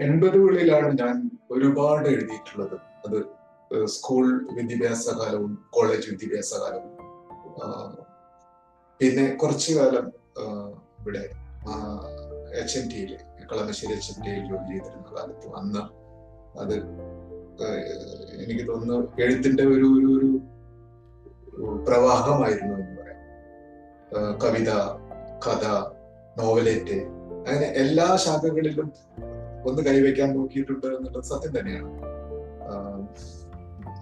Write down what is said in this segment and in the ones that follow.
എൺപതുകളിലാണ് ഞാൻ ഒരുപാട് എഴുതിയിട്ടുള്ളത്. അത് സ്കൂൾ വിദ്യാഭ്യാസ കാലവും കോളേജ് വിദ്യാഭ്യാസ കാലവും പിന്നെ കുറച്ചു കാലം ഇവിടെ എച്ച് എൻ ടിയിൽ കളമശ്ശേരി എച്ച് എൻ ടിയിൽ ജോലി ചെയ്തിരുന്ന കാലത്ത് അന്ന് അത് എനിക്ക് തോന്നുന്നു എഴുത്തിന്റെ ഒരു ഒരു പ്രവാഹമായിരുന്നു എന്ന് പറയാം. കവിത കഥ നോവലേറ്റ് അങ്ങനെ എല്ലാ ശാഖകളിലും ഒന്ന് കൈവയ്ക്കാൻ നോക്കിയിട്ടുണ്ട് എന്നുള്ളത് സത്യം തന്നെയാണ്.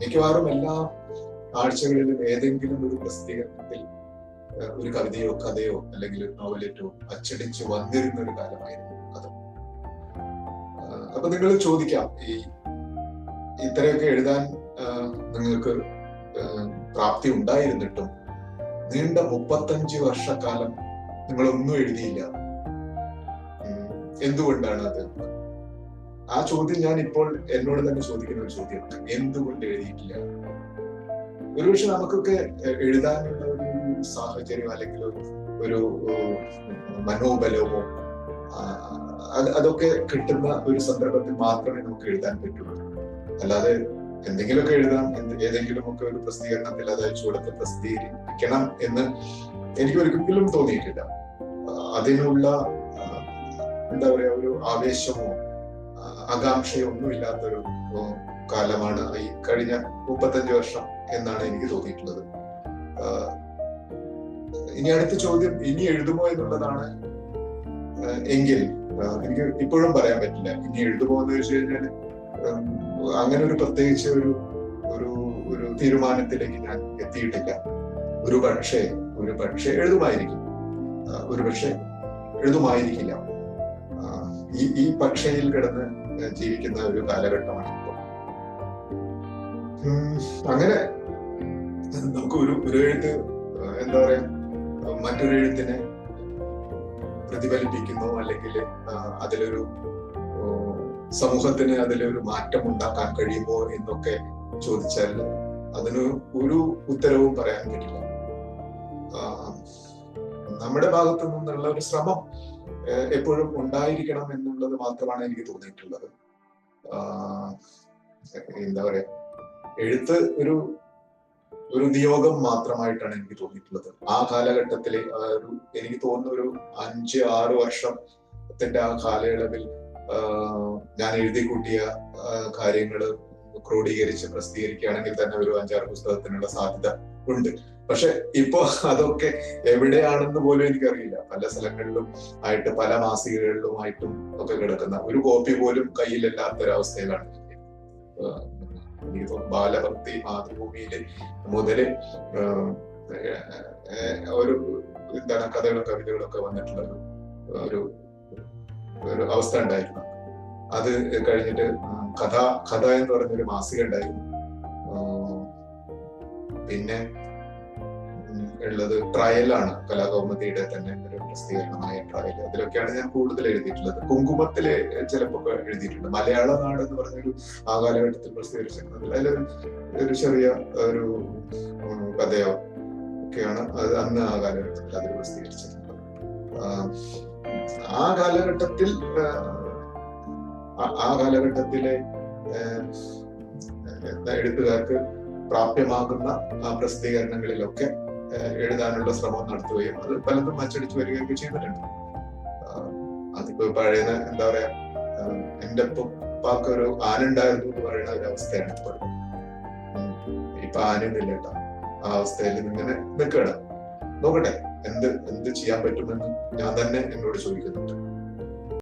മിക്കവാറും എല്ലാ ആഴ്ചകളിലും ഏതെങ്കിലും ഒരു പ്രസിദ്ധീകരണത്തിൽ ഒരു കവിതയോ കഥയോ അല്ലെങ്കിൽ ഒരു നോവലേറ്റോ അച്ചടിച്ച് വന്നിരുന്ന ഒരു കാലമായിരുന്നു അത് അപ്പൊ നിങ്ങൾ ചോദിക്കാം ഈ ഇത്രയൊക്കെ എഴുതാൻ നിങ്ങൾക്ക് പ്രാപ്തി ഉണ്ടായിരുന്നിട്ടും നീണ്ട മുപ്പത്തഞ്ച് വർഷക്കാലം നിങ്ങളൊന്നും എഴുതിയില്ല. എന്തുകൊണ്ടാണ് അത്? ആ ചോദ്യം ഞാൻ ഇപ്പോൾ എന്നോട് തന്നെ ചോദിക്കുന്ന ഒരു ചോദ്യമാണ്. എന്തുകൊണ്ട് എഴുതിയിട്ടില്ല? ഒരുപക്ഷെ നമുക്കൊക്കെ എഴുതാനുള്ള ഒരു സാഹചര്യം അല്ലെങ്കിൽ ഒരു മനോബലമോ അതൊക്കെ കിട്ടുന്ന ഒരു സന്ദർഭത്തിൽ മാത്രമേ നമുക്ക് എഴുതാൻ പറ്റുള്ളൂ. അല്ലാതെ എന്തെങ്കിലുമൊക്കെ എഴുതാം എന്ത് ഏതെങ്കിലുമൊക്കെ ഒരു പ്രസിദ്ധീകരണത്തിൽ അത് അയച്ചു കൊടുത്ത് പ്രസിദ്ധീകരിക്കണം എന്ന് എനിക്ക് ഒരിക്കലും തോന്നിയിട്ടില്ല. അതിനുള്ള എന്താ പറയാ ഒരു ആവേശമോ ആ, ആകാംക്ഷയോ ഇല്ലാത്തൊരു കാലമാണ്. ഈ കഴിഞ്ഞ മുപ്പത്തഞ്ച് വർഷം എന്നാണ് എനിക്ക് തോന്നിയിട്ടുള്ളത്. ഇനി അടുത്ത ചോദ്യം ഇനി എഴുതുമോ എന്നുള്ളതാണ്. എങ്കിൽ എനിക്ക് ഇപ്പോഴും പറയാൻ പറ്റില്ല. ഇനി എഴുതുമോ എന്ന് ചോദിച്ചു കഴിഞ്ഞാൽ അങ്ങനെ ഒരു പ്രത്യേകിച്ച് ഒരു ഒരു ഒരു തീരുമാനത്തിലേക്ക് ഞാൻ എത്തിയിട്ടില്ല. ഒരു പക്ഷേ ഒരു പക്ഷേ എഴുതുമായിരിക്കും. ഒരു പക്ഷേ എഴുതുമായിരിക്കില്ല. ഈ ഈ പക്ഷയിൽ കിടന്ന് ജീവിക്കുന്ന ഒരു കാലഘട്ടമാണ് ഇപ്പോൾ അങ്ങനെ നമുക്ക് ഒരു ഒരു എഴുത്ത് എന്താ പറയാ മറ്റൊരു എഴുത്തിനെ പ്രതിഫലിപ്പിക്കുന്നു അല്ലെങ്കിൽ അതിലൊരു സമൂഹത്തിന് അതിലൊരു മാറ്റം ഉണ്ടാക്കാൻ കഴിയുമോ എന്നൊക്കെ ചോദിച്ചാൽ അതിന് ഒരു ഉത്തരവും പറയാൻ പറ്റില്ല. നമ്മുടെ ഭാഗത്തു നിന്നുള്ള ഒരു ശ്രമം എപ്പോഴും ഉണ്ടായിരിക്കണം എന്നുള്ളത് മാത്രമാണ് എനിക്ക് തോന്നിയിട്ടുള്ളത്. എന്താ പറയാ എഴുത്ത് ഒരു ഒരു നിയോഗം മാത്രമായിട്ടാണ് എനിക്ക് തോന്നിയിട്ടുള്ളത്. ആ കാലഘട്ടത്തിലെ ഒരു എനിക്ക് തോന്നുന്ന ഒരു അഞ്ച് ആറ് വർഷത്തിന്റെ ആ കാലയളവിൽ ഞാൻ എഴുതി കൂട്ടിയ കാര്യങ്ങൾ ക്രോഡീകരിച്ച് പ്രസിദ്ധീകരിക്കുകയാണെങ്കിൽ തന്നെ ഒരു അഞ്ചാറ് പുസ്തകത്തിനുള്ള സാധ്യത ഉണ്ട്. പക്ഷെ ഇപ്പോ അതൊക്കെ എവിടെയാണെന്ന് പോലും എനിക്കറിയില്ല. പല സ്ഥലങ്ങളിലും ആയിട്ട് പല മാസികകളിലുമായിട്ടും ഒക്കെ കിടക്കുന്ന ഒരു കോപ്പി പോലും ആഹ് എനിക്ക് തോന്നുന്നു ബാലഭക്തി മാതൃഭൂമിയിൽ മുതൽ ഒരു എന്താണ് കഥകളും കവിതകളും ഒക്കെ വന്നിട്ടുള്ള ഒരു ഒരു ഒരു അവസ്ഥ ഉണ്ടായിരുന്നു. അത് കഴിഞ്ഞിട്ട് കഥ കഥ എന്ന് പറഞ്ഞൊരു മാസിക ഉണ്ടായിരുന്നു. പിന്നെ ഉള്ളത് ട്രയലാണ് കലാകൗമുദിയുടെ തന്നെ ഒരു പ്രസിദ്ധീകരണമായ ട്രയൽ അതിലൊക്കെയാണ് ഞാൻ കൂടുതൽ എഴുതിയിട്ടുള്ളത്. കുങ്കുമത്തിൽ ചിലപ്പോ എഴുതിയിട്ടുണ്ട്. മലയാള നാട് എന്ന് പറഞ്ഞൊരു ആ കാലഘട്ടത്തിൽ പ്രസിദ്ധീകരിച്ചിരുന്നത് അതിലൊരു ഒരു ചെറിയ ഒരു കഥയോ ഒക്കെയാണ് അത് അന്ന് ആ കാലഘട്ടത്തിൽ അതിൽ പ്രസിദ്ധീകരിച്ചിരുന്നത് ആ കാലഘട്ടത്തിൽ ആ- കാലഘട്ടത്തിലെ എഴുത്തുകാർക്ക് പ്രാപ്യമാകുന്ന പ്രസിദ്ധീകരണങ്ങളിലൊക്കെ എഴുതാനുള്ള ശ്രമം നടത്തുകയും അത് പലതും അച്ചടിച്ചു വരികയൊക്കെ ചെയ്തിട്ടുണ്ട്. അതിപ്പോ പഴയ എന്താ പറയാ എന്റെ ഉപ്പാക്ക് ഒരു ആനുണ്ടായിരുന്നു എന്ന് പറയുന്ന ഒരു അവസ്ഥയാണ് ഇപ്പോൾ. ഇപ്പൊ ആനയൊന്നുമില്ല കേട്ടോ. ആ അവസ്ഥയിൽ ഇങ്ങനെ നിൽക്കണം നോക്കട്ടെ എന്ത് എന്ത് ചെയ്യാൻ പറ്റുമെന്ന് ഞാൻ തന്നെ എന്നോട് ചോദിക്കുന്നുണ്ട്.